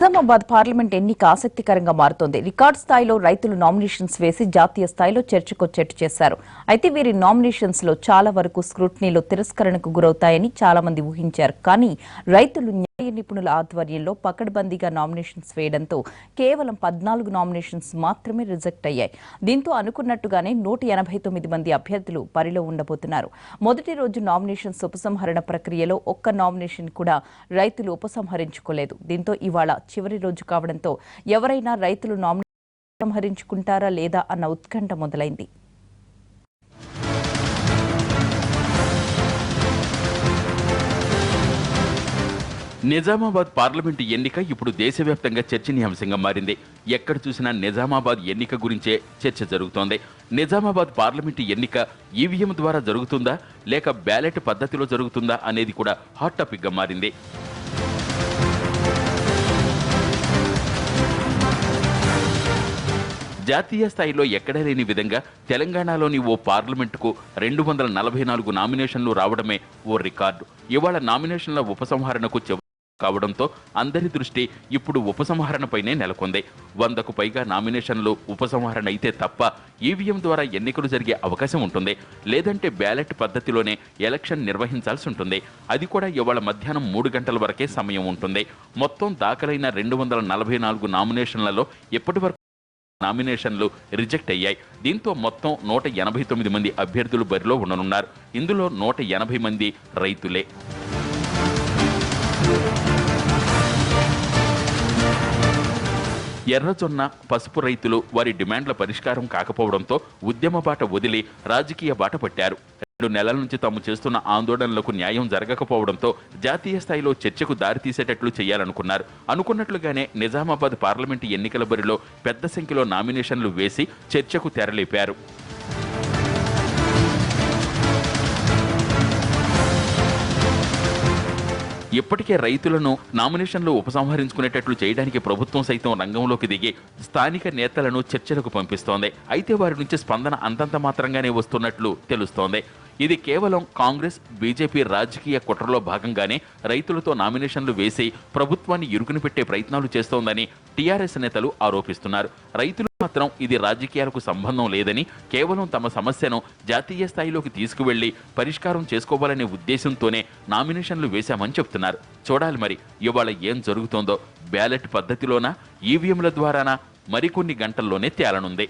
Nizamabad parliament ఎన్నిక ఆసక్తికరంగా మారుతోంది. రికార్డ్ స్థాయిలో రైతులు నామినేషన్స్ వేసి జాతీయ స్థాయిలో చర్చకొచ్చేట్టు చేశారు. అయితే వీరి నామినేషన్స్లో చాలా వరకు స్క్రూట్నీలో తిరస్కరణకు గురవుతాయని చాలా మంది ఊహించారు. కానీ రైతులు నిపుణుల ఆధ్వర్యంలో పకడ్బందీగా నామినేషన్స్ వేయడంతో కేవలం పద్నాలుగు నామినేషన్స్ మాత్రమే రిజెక్ట్ అయ్యాయి. దీంతో అనుకున్నట్టుగానే నూట ఎనభై తొమ్మిది మంది అభ్యర్థులు పరిలో ఉండబోతున్నారు. మొదటి రోజు నామినేషన్స్ ఉపసంహరణ ప్రక్రియలో ఒక్క నామినేషన్ కూడా రైతులు ఉపసంహరించుకోలేదు. దీంతో ఇవాళ చివరి రోజు కావడంతో ఎవరైనా రైతులు నామినేషన్ ఉపసంహరించుకుంటారా లేదా అన్న ఉత్కంఠ మొదలైంది. నిజామాబాద్ పార్లమెంటు ఎన్నిక ఇప్పుడు దేశవ్యాప్తంగా చర్చనీయాంశంగా మారింది. ఎక్కడ చూసినా నిజామాబాద్ ఎన్నిక గురించే చర్చ జరుగుతోంది. నిజామాబాద్ పార్లమెంటు ఎన్నిక ఈవీఎం ద్వారా జరుగుతుందా? లేక బ్యాలెట్ పద్ధతిలో జరుగుతుందా అనేది కూడా హాట్ టాపిక్గా మారింది. జాతీయ స్థాయిలో ఎక్కడా లేని విధంగా తెలంగాణలోని ఓ పార్లమెంటుకు రెండు వందల నలభై నాలుగు నామినేషన్లు రావడమే ఓ రికార్డు. ఇవాళ నామినేషన్ల ఉపసంహరణకు చివరి కావడంతో అందరి దృష్టి ఇప్పుడు ఉపసంహరణపైనే నెలకొంది. వందకు పైగా నామినేషన్లు ఉపసంహరణ అయితే తప్ప ఈవీఎం ద్వారా ఎన్నికలు జరిగే అవకాశం ఉంటుంది. లేదంటే బ్యాలెట్ పద్ధతిలోనే ఎలక్షన్ నిర్వహించాల్సి ఉంటుంది. అది కూడా ఇవాళ మధ్యాహ్నం మూడు గంటల వరకే సమయం ఉంటుంది. మొత్తం దాఖలైన రెండు వందల నలభై నాలుగు నామినేషన్లలో ఇప్పటి వరకు నామినేషన్లు రిజెక్ట్ అయ్యాయి. దీంతో మొత్తం నూట ఎనభై తొమ్మిది మంది అభ్యర్థులు బరిలో ఉండనున్నారు. ఇందులో నూట ఎనభై మంది రైతులే. ఎర్రజొన్న పసుపు రైతులు వారి డిమాండ్ల పరిష్కారం కాకపోవడంతో ఉద్యమ బాట వదిలి రాజకీయ బాట పట్టారు. రెండు నెలల నుంచి తాము చేస్తున్న ఆందోళనలకు న్యాయం జరగకపోవడంతో జాతీయ స్థాయిలో చర్చకు దారితీసేటట్లు చేయాలనుకున్నారు. అనుకున్నట్లుగానే నిజామాబాద్ పార్లమెంటు ఎన్నికల బరిలో పెద్ద సంఖ్యలో నామినేషన్లు వేసి చర్చకు తెరలేపారు. ఇప్పటికే రైతులను నామినేషన్లు ఉపసంహరించుకునేటట్లు చేయడానికి ప్రభుత్వం సైతం రంగంలోకి దిగి స్థానిక నేతలను చర్చలకు పంపిస్తోంది. అయితే వారి నుంచి స్పందన అంతంత మాత్రంగానే వస్తున్నట్లు తెలుస్తోంది. ఇది కేవలం కాంగ్రెస్ బీజేపీ రాజకీయ కుట్రలో భాగంగానే రైతులతో నామినేషన్లు వేసి ప్రభుత్వాన్ని ఇరుకుని పెట్టే ప్రయత్నాలు చేస్తోందని టీఆర్ఎస్ నేతలు ఆరోపిస్తున్నారు. రైతులు మాత్రం ఇది రాజకీయాలకు సంబంధం లేదని కేవలం తమ సమస్యను జాతీయ స్థాయిలోకి తీసుకువెళ్ళి పరిష్కారం చేసుకోవాలనే ఉద్దేశంతోనే నామినేషన్లు వేశామని చెప్తున్నారు. చూడాలి మరి ఇవాళ ఏం జరుగుతోందో. బ్యాలెట్ పద్ధతిలోనా ఈవీఎంల ద్వారానా మరికొన్ని గంటల్లోనే తేలనుంది.